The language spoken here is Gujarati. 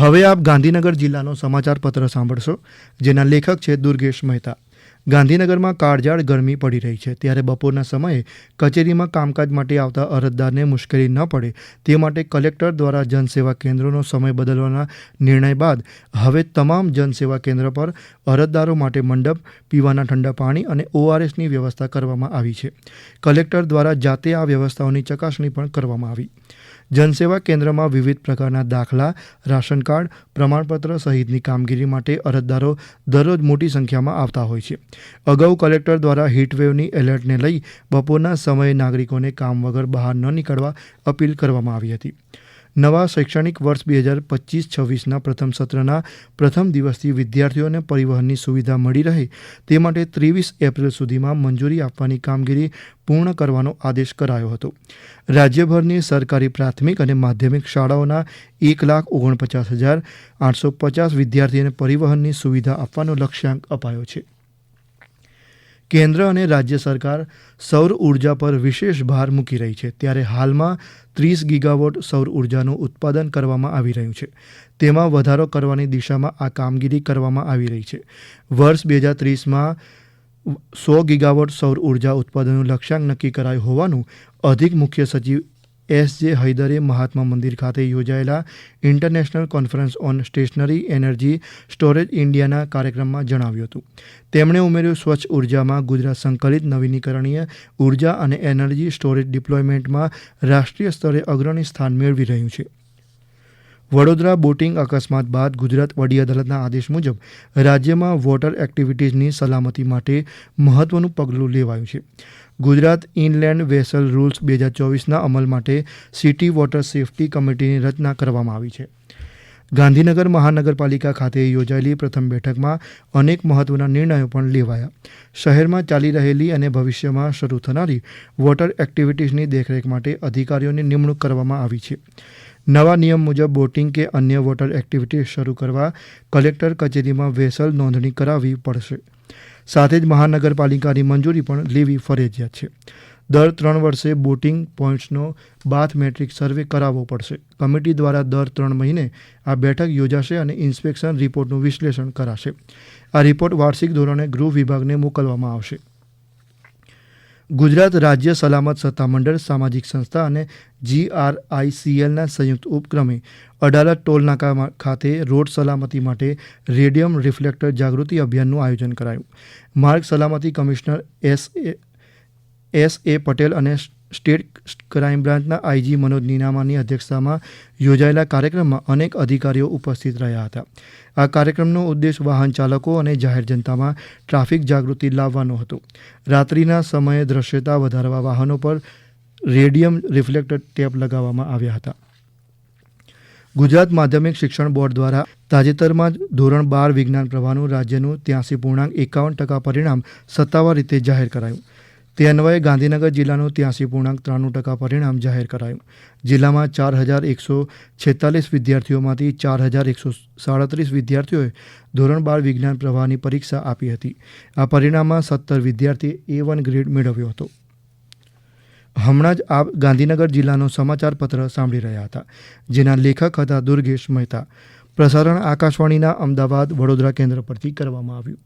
હવે આપ ગાંધીનગર જિલ્લાનો સમાચાર પત્ર સાંભળશો, જેના લેખક છે દુર્ગેશ મહેતા. ગાંધીનગરમાં કાળઝાળ ગરમી પડી રહી છે, ત્યારે બપોરના સમયે કચેરીમાં કામકાજ માટે આવતા અરજદારને મુશ્કેલી ન પડે, તે માટે કલેક્ટર દ્વારા જનસેવા કેન્દ્રોનો સમય બદલવાના નિર્ણય બાદ હવે તમામ જનસેવા કેન્દ્ર પર અરજદારો માટે મંડપ, પીવાના ઠંડા પાણી અને ઓઆરએસની વ્યવસ્થા કરવામાં આવી છે. કલેક્ટર દ્વારા જાતે આ વ્યવસ્થાઓની ચકાસણી પણ કરવામાં આવી. જનસેવા કેન્દ્રમાં વિવિધ પ્રકારના દાખલા, રાશન કાર્ડ, પ્રમાણપત્ર સહિતની કામગીરી માટે અરજદારો દરરોજ મોટી સંખ્યામાં આવતા હોય છે. અગાઉ કલેક્ટર દ્વારા હીટવેવની એલર્ટને લઈ બપોરના સમયે નાગરિકોને કામ વગર બહાર ન નીકળવા અપીલ કરવામાં આવી હતી. નવા શૈક્ષણિક વર્ષ બે હજાર પચીસ છવ્વીસના પ્રથમ સત્રના પ્રથમ દિવસથી વિદ્યાર્થીઓને પરિવહનની સુવિધા મળી રહે તે માટે ત્રેવીસ એપ્રિલ સુધીમાં મંજૂરી આપવાની કામગીરી પૂર્ણ કરવાનો આદેશ કરાયો હતો. રાજ્યભરની સરકારી પ્રાથમિક અને માધ્યમિક શાળાઓના એક લાખ ઓગણપચાસ હજાર આઠસો પચાસ વિદ્યાર્થીઓને પરિવહનની સુવિધા આપવાનો લક્ષ્યાંક અપાયો છે. કેન્દ્ર અને રાજ્ય સરકાર સૌર ઊર્જા પર વિશેષ ભાર મૂકી રહી છે. ત્યારે હાલમાં ત્રીસ ગીગાવોટ સૌર ઉર્જાનું ઉત્પાદન કરવામાં આવી રહ્યું છે. તેમાં વધારો કરવાની દિશામાં આ કામગીરી કરવામાં આવી રહી છે. વર્ષ બે હજાર ત્રીસમાં સો ગીગાવોટ સૌર ઊર્જા ઉત્પાદનનું લક્ષ્યાંક નક્કી કરાયું હોવાનું અધિક મુખ્ય સચિવ એસ જે હૈદરે મહાત્મા મંદિર ખાતે યોજાયેલા international conference on stationary energy storage ઇન્ડિયાના કાર્યક્રમમાં જણાવ્યું હતું. તેમણે ઉમેર્યું, સ્વચ્છ ઉર્જામાં ગુજરાત સંકલિત નવીનીકરણીય ઊર્જા અને એનર્જી સ્ટોરેજ ડિપ્લોયમેન્ટમાં રાષ્ટ્રીય સ્તરે અગ્રણી સ્થાન મેળવી રહ્યું છે. વડોદરા બોટિંગ અકસ્માત બાદ ગુજરાત વડી અદાલતના આદેશ મુજબ રાજ્યમાં વોટર એક્ટિવિટીઝની સલામતી માટે મહત્વનું પગલું લેવાયું છે. ગુજરાત ઇનલેન્ડ વેસલ રૂલ્સ બે હજાર ચોવીસના અમલ માટે સિટી વોટર સેફટી કમિટીની રચના કરવામાં આવી છે. ગાંધીનગર મહાનગરપાલિકા ખાતે યોજાયેલી પ્રથમ બેઠકમાં અનેક મહત્વના નિર્ણયો પણ લેવાયા. શહેરમાં ચાલી રહેલી અને ભવિષ્યમાં શરૂ થનારી વોટર એક્ટિવિટીઝની દેખરેખ માટે અધિકારીઓની નિમણૂક કરવામાં આવી છે. નવા નિયમ મુજબ બોટિંગ કે અન્ય વોટર એક્ટિવિટી શરૂ કરવા કલેક્ટર કચેરીમાં વેસલ નોંધણી કરાવવી પડશે. સાથે જ મહાનગરપાલિકાની મંજૂરી પણ લેવી ફરજિયાત છે. દર ત્રણ વર્ષે બોટિંગ પોઇન્ટ્સનો બાથ મેટ્રિક સર્વે કરાવવો પડશે. કમિટી દ્વારા દર ત્રણ મહિને આ બેઠક યોજાશે અને ઇન્સ્પેક્શન રિપોર્ટનું વિશ્લેષણ કરાશે. આ રિપોર્ટ વાર્ષિક ધોરણે ગૃહ વિભાગને મોકલવામાં આવશે. ગુજરાત રાજ્ય સલામત સત્તામંડળ, સામાજિક સંસ્થા અને જીઆરઆઈસીએલના સંયુક્ત ઉપક્રમે અડાલત ટોલનાકા ખાતે રોડ સલામતી માટે રેડિયમ રિફ્લેક્ટર જાગૃતિ અભિયાનનું આયોજન કરાયું. માર્ગ સલામતી commissioner S A S A Patel અને સ્ટેટ ક્રાઇમ બ્રાન્ચના આઈજી મનોજ નીનામાની અધ્યક્ષતામાં યોજાયેલા કાર્યક્રમમાં અનેક અધિકારીઓ ઉપસ્થિત રહ્યા હતા. આ કાર્યક્રમનો ઉદ્દેશ વાહન ચાલકો અને જાહેર જનતામાં ટ્રાફિક જાગૃતિ લાવવાનો હતો. રાત્રિના સમયે દ્રશ્યતા વધારવા વાહનો પર રેડિયમ રિફ્લેક્ટર ટેપ લગાવવામાં આવ્યા હતા. ગુજરાત માધ્યમિક શિક્ષણ બોર્ડ દ્વારા તાજેતરમાં ધોરણ બાર વિજ્ઞાન પ્રવાહનું રાજ્યનું ત્યાંસી પૂર્ણાંક એકાવન ટકા પરિણામ સત્તાવાર રીતે જાહેર કરાયું. તે અન્વયે ગાંધીનગર જિલ્લાનું ત્યાંસી પૂર્ણાંક ત્રાણું ટકા પરિણામ જાહેર કરાયું. જિલ્લામાં ચાર હજાર એકસો છેતાલીસ વિદ્યાર્થીઓમાંથી ચાર હજાર એકસો સાડત્રીસ વિદ્યાર્થીઓએ ધોરણ બાર વિજ્ઞાન પ્રવાહની પરીક્ષા આપી હતી. આ પરિણામમાં સત્તર વિદ્યાર્થીએ એ વન ગ્રેડ મેળવ્યો હતો. હમણાં જ આપ ગાંધીનગર જિલ્લાનો સમાચાર પત્ર સાંભળી રહ્યા હતા, જેના લેખક હતા દુર્ગેશ મહેતા. પ્રસારણ આકાશવાણીના અમદાવાદ વડોદરા કેન્દ્ર પરથી કરવામાં આવ્યું.